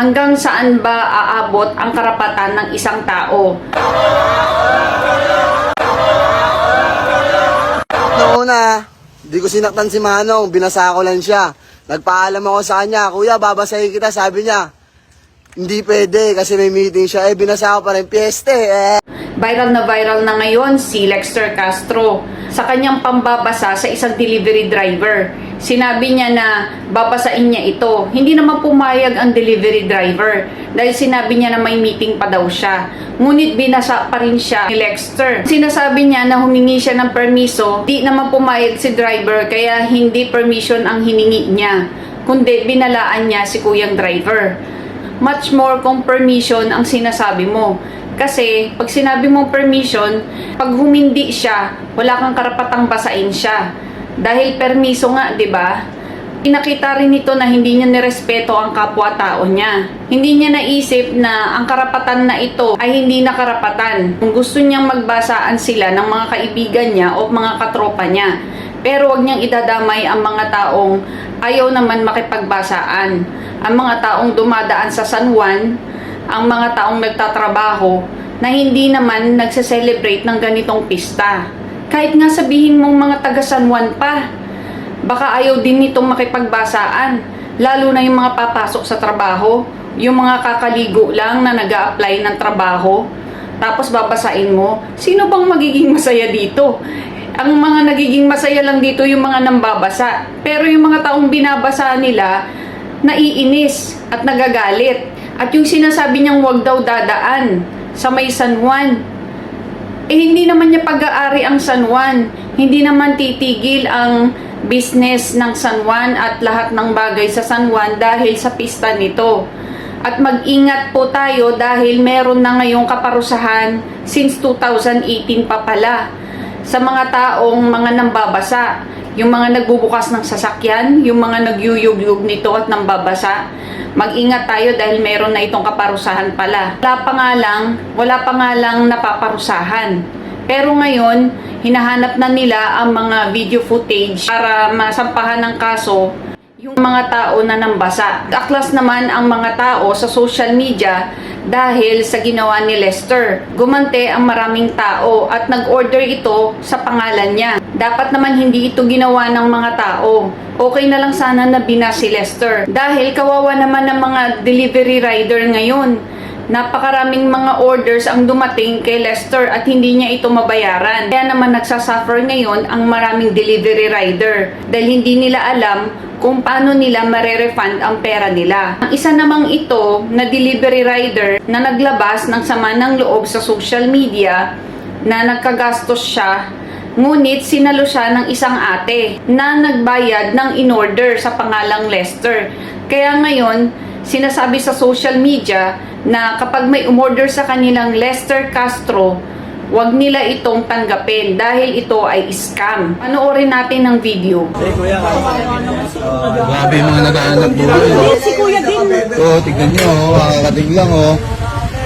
Hanggang saan ba aabot ang karapatan ng isang tao? Noong una, di ko sinaktan si Manong, binasa ko lang siya. Nagpaalam ako sa kanya, Kuya, babasahin kita, sabi niya. Hindi pwede kasi may meeting siya. Eh, binasa ko pa rin, piyeste, eh. Viral na viral na ngayon si Lexter Castro sa kanyang pambabasa sa isang delivery driver. Sinabi niya na babasain niya ito. Hindi naman pumayag ang delivery driver dahil sinabi niya na may meeting pa daw siya. Ngunit binasa pa rin siya ni Lexter. Sinasabi niya na humingi siya ng permiso, di naman pumayag si driver kaya hindi permission ang hiningi niya, kundi binalaan niya si kuyang driver much more kung permission ang sinasabi mo. Kasi, pag sinabi mong permission, pag humindi siya, wala kang karapatang basain siya. Dahil permiso nga, di ba? Pinakita rin nito na hindi niya nirespeto ang kapwa-tao niya. Hindi niya naisip na ang karapatan na ito ay hindi na karapatan. Kung gusto niyang magbasaan sila ng mga kaibigan niya o mga katropa niya. Pero wag niyang idadamay ang mga taong ayaw naman makipagbasaan. Ang mga taong dumadaan sa San Juan, ang mga taong nagtatrabaho na hindi naman nagse-celebrate ng ganitong pista. Kahit nga sabihin mong mga taga San Juan pa, baka ayaw din nitong makipagbasaan. Lalo na yung mga papasok sa trabaho, yung mga kakaligo lang na nag apply ng trabaho, tapos babasain mo, sino bang magiging masaya dito? Ang mga nagiging masaya lang dito yung mga nambabasa. Pero yung mga taong binabasa nila, naiinis at nagagalit. At yung sinasabi niyang wag daw dadaan sa may San Juan, eh hindi naman niya pag-aari ang San Juan. Hindi naman titigil ang business ng San Juan at lahat ng bagay sa San Juan dahil sa pista nito. At mag-ingat po tayo dahil meron na ngayong kaparusahan since 2018 pa pala sa mga taong mga nambabasa. Yung mga nagbubukas ng sasakyan, yung mga nagyuyugyug nito at nambabasa. Mag-ingat tayo dahil meron na itong kaparusahan pala. Wala pa nga lang, wala pa nga lang napaparusahan. Pero ngayon, hinahanap na nila ang mga video footage para masampahan ng kaso yung mga tao na nambasa. Aklas naman ang mga tao sa social media dahil sa ginawa ni Lester. Gumante ang maraming tao at nag-order ito sa pangalan niya. Dapat naman hindi ito ginawa ng mga tao. Okay na lang sana na bina si Lester. Dahil kawawa naman ng mga delivery rider ngayon. Napakaraming mga orders ang dumating kay Lester at hindi niya ito mabayaran. Kaya naman nagsasuffer ngayon ang maraming delivery rider dahil hindi nila alam kung paano nila marerefund ang pera nila. Ang isa namang ito na delivery rider na naglabas ng sama ng loob sa social media na nagkagastos siya Ngunit sinalo siya ng isang ate na nagbayad ng in-order sa pangalang Lester. Kaya ngayon, sinasabi sa social media na kapag may umorder sa kanilang Lester Castro, wag nila itong tanggapin dahil ito ay scam. Panoorin natin ang video. Grabe yung mga naghahanap buhay. Oh. Si Kuya din. Oo, tignan nyo, oh, kakakating lang, oh.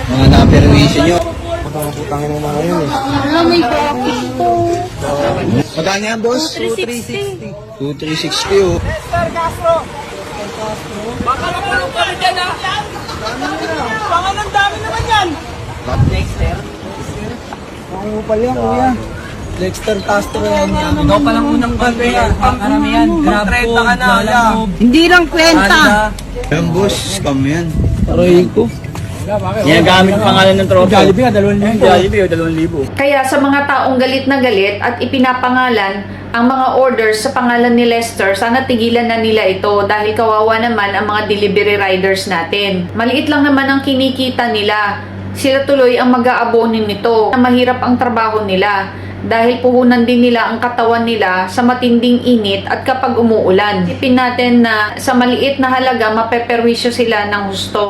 Mga na-permission nyo. Ano may bakit to? Magkano yan, boss? 360. 2360, oh. Baka naman pa rin yan, ha? Baka ng dami naman yan. Pangupal yan, Kuya. Dexter Castro yan. Ikaw pa lang unang bante yan. Pangkaramihan. Grabe ka na, ya. Hindi lang kwenta. Yan, boss, scam yan. Aray ko. Ginagamit pangalan ng tropa. Jollibee, dalawang libo. Jollibee, dalawang libo. Kaya sa mga taong galit na galit at ipinapangalan ang mga orders sa pangalan ni Lester, sana tigilan na nila ito dahil kawawa naman ang mga delivery riders natin. Maliit lang naman ang kinikita nila. Sila tuloy ang mag-aabonin nito na mahirap ang trabaho nila dahil puhunan din nila ang katawan nila sa matinding init at kapag umuulan. Isipin natin na sa maliit na halaga mapeperwisyo sila ng husto.